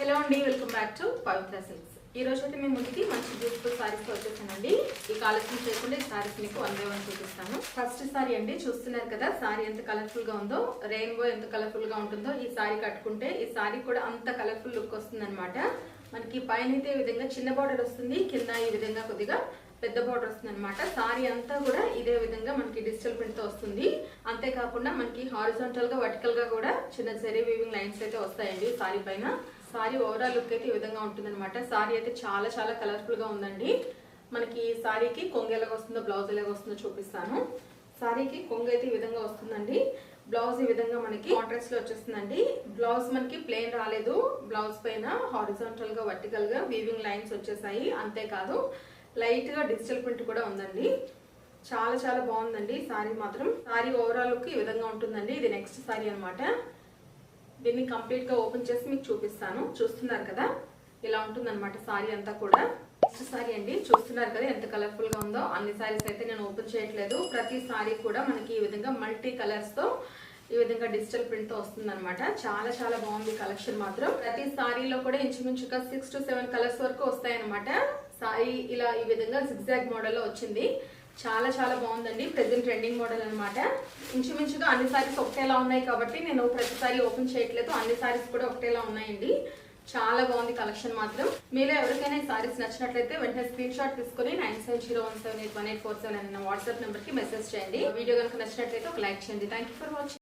Hello అండి welcome back to Pavitra Silks. ఈ రోజు అయితే మేము ముందుకి మంచి బ్యూటిఫుల్ సారీస్ వచ్చేసానండి ఈ కాలెక్షన్ చేయకుండా ఈ సారీస్ మీకు వన్ బై వన్ చూపిస్తాను. ఫస్ట్ సారీ అండి చూస్తున్నారు కదా సారీ ఎంత కలర్ఫుల్గా ఉందో రెయిన్బో ఎంత కలర్ఫుల్గా ఉంటుందో ఈ సారీ కట్టుకుంటే ఈ సారీ కూడా అంత కలర్ఫుల్ లుక్ వస్తుంది మనకి పైన అయితే ఈ విధంగా చిన్న బార్డర్ వస్తుంది కింద ఈ విధంగా కొద్దిగా పెద్ద బార్డర్ వస్తుంది అనమాట సారీ అంతా కూడా ఇదే విధంగా మనకి డిజిటల్ ప్రింట్తో వస్తుంది. అంతేకాకుండా మనకి హారిజాంటల్గా వర్టికల్గా కూడా చిన్న జరీ వీవింగ్ లైన్స్ అయితే వస్తాయండి సారీ పైన. సారీ ఓవరాల్ లుక్ అయితే ఈ విధంగా ఉంటుంది అనమాట సారీ అయితే చాలా చాలా కలర్ఫుల్గా ఉందండి. మనకి ఈ సారీకి కొంగు ఎలాగ వస్తుందో బ్లౌజ్ ఎలాగ వస్తుందో చూపిస్తాను. సారీకి కొంగు అయితే ఈ విధంగా వస్తుందండి. బ్లౌజ్ ఈ విధంగా మనకి కాంట్రాస్ట్లో వచ్చేస్తుందండి. బ్లౌజ్ మనకి ప్లెయిన్ రాలేదు. బ్లౌజ్ పైన హారిజాంటల్గా వర్టికల్గా వీవింగ్ లైన్స్ వచ్చేసాయి. అంతేకాదు లైట్గా డిజిటల్ ప్రింట్ కూడా ఉందండి. చాలా చాలా బాగుందండి సారీ మాత్రం. సారీ ఓవరాల్ లుక్ ఈ విధంగా ఉంటుందండి. ఇది నెక్స్ట్ సారీ అనమాట దీన్ని కంప్లీట్గా ఓపెన్ చేసి మీకు చూపిస్తాను. చూస్తున్నారు కదా? ఇలా ఉంటుంది అనమాట సారీ అంతా కూడా. నెక్స్ట్ సారీ అండి చూస్తున్నారు కదా ఎంత కలర్ఫుల్గా ఉందో? అన్ని సారీస్ అయితే నేను ఓపెన్ చేయట్లేదు. ప్రతి సారీ కూడా మనకి ఈ విధంగా మల్టీ కలర్స్తో ఈ విధంగా డిజిటల్ ప్రింట్తో వస్తుంది అనమాట చాలా చాలా బాగుంది కలెక్షన్ మాత్రం. ప్రతి సారీలో కూడా ఇంచుమించుగా సిక్స్ టు సెవెన్ కలర్స్ వరకు వస్తాయి అనమాట సారీ ఇలా ఈ విధంగా సిగ్జాగ్ మోడల్లో వచ్చింది. చాలా చాలా బాగుందండి. ప్రజెంట్ ట్రెండింగ్ మోడల్ అనమాట ఇంచుమించుగా అన్ని సారీస్ ఒకటేలా ఉన్నాయి కాబట్టి నేను ప్రతిసారి ఓపెన్ చేయట్లేదు. అన్ని సారీస్ కూడా ఒకటేలా ఉన్నాయండి. చాలా బాగుంది కలెక్షన్ మాత్రం. మీలో ఎవరికైనా ఈ సారీస్ నచ్చినట్లయితే వెంటనే స్క్రీన్ షాట్ తీసుకుని nine seven zero one seven eight one eight four seven అన్న వాట్సాప్ నెంబర్కి మెసేజ్ చేయండి. వీడియో కనుక నచ్చినట్లయితే ఒక లైక్ చేయండి. Thank you for watching